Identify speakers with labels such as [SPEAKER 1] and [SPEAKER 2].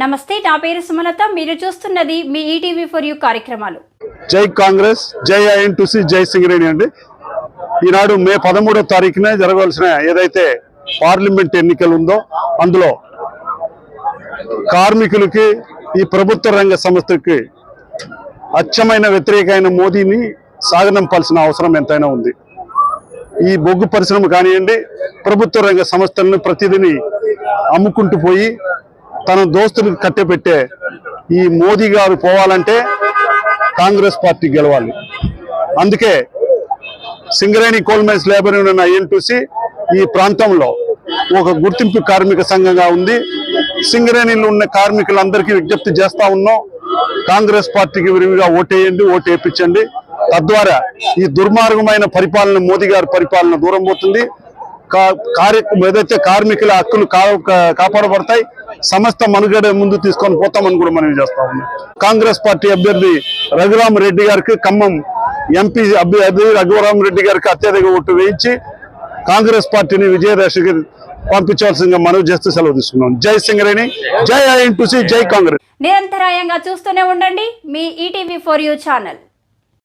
[SPEAKER 1] నమస్తే నా పేరు సుమలత. మీరు చూస్తున్నది మీ ఈటీవీ ఫర్ యూ కార్యక్రమాలు.
[SPEAKER 2] జై కాంగ్రెస్ జై ఐఎన్టీసీ జై సింగరేణి అండి. ఈనాడు మే పదమూడో తారీఖునే జరగవలసిన ఏదైతే పార్లమెంట్ ఎన్నికలు ఉందో అందులో కార్మికులకి ఈ ప్రభుత్వ రంగ సంస్థకి అచ్చమైన వ్యతిరేకమైన మోదీని సాగనంపాల్సిన అవసరం ఎంతైనా ఉంది. ఈ బొగ్గు పరిశ్రమ కానివ్వండి ప్రభుత్వ రంగ సంస్థలను ప్రతిదిని అమ్ముకుంటూ పోయి తన దోస్తులకు కట్టెపెట్టే ఈ మోదీ గారు పోవాలంటే కాంగ్రెస్ పార్టీ గెలవాలి. అందుకే Singareni coalmen's labour union INTUC ఈ ప్రాంతంలో ఒక గుర్తింపు కార్మిక సంఘంగా ఉంది. సింగరేణిలో ఉన్న కార్మికులందరికీ విజ్ఞప్తి చేస్తా ఉన్నాం. కాంగ్రెస్ పార్టీకి విరివిగా ఓటేయండి ఓటు వేయించండి తద్వారా ఈ దుర్మార్గమైన పరిపాలన మోదీ గారి పరిపాలన దూరం పోతుంది. కార్య ఏదైతే కార్మికుల హక్కులు కా- కాపాడబడతాయి సమస్త మనుగడ ముందు తీసుకొని పోతామని కూడా మనం చేస్తా ఉన్నాం. కాంగ్రెస్ పార్టీ అభ్యర్థి రఘురామ్ రెడ్డి గారికి ఖమ్మం ఎంపీ అభ్యర్థి రఘురామ్ రెడ్డి గారికి అత్యధిక ఓటు వేయించి కాంగ్రెస్ పార్టీని విజయదశకి పంపించాల్సిందిగా మనవి చేస్తూ సెలవు తీసుకున్నాం. జై సింగరేణి జై ఐఎన్టీసీ జై కాంగ్రెస్.
[SPEAKER 1] నిరంతరాయంగా చూస్తూనే ఉండండి మీ ఈటీవీ ఫోర్ యూ ఛానల్.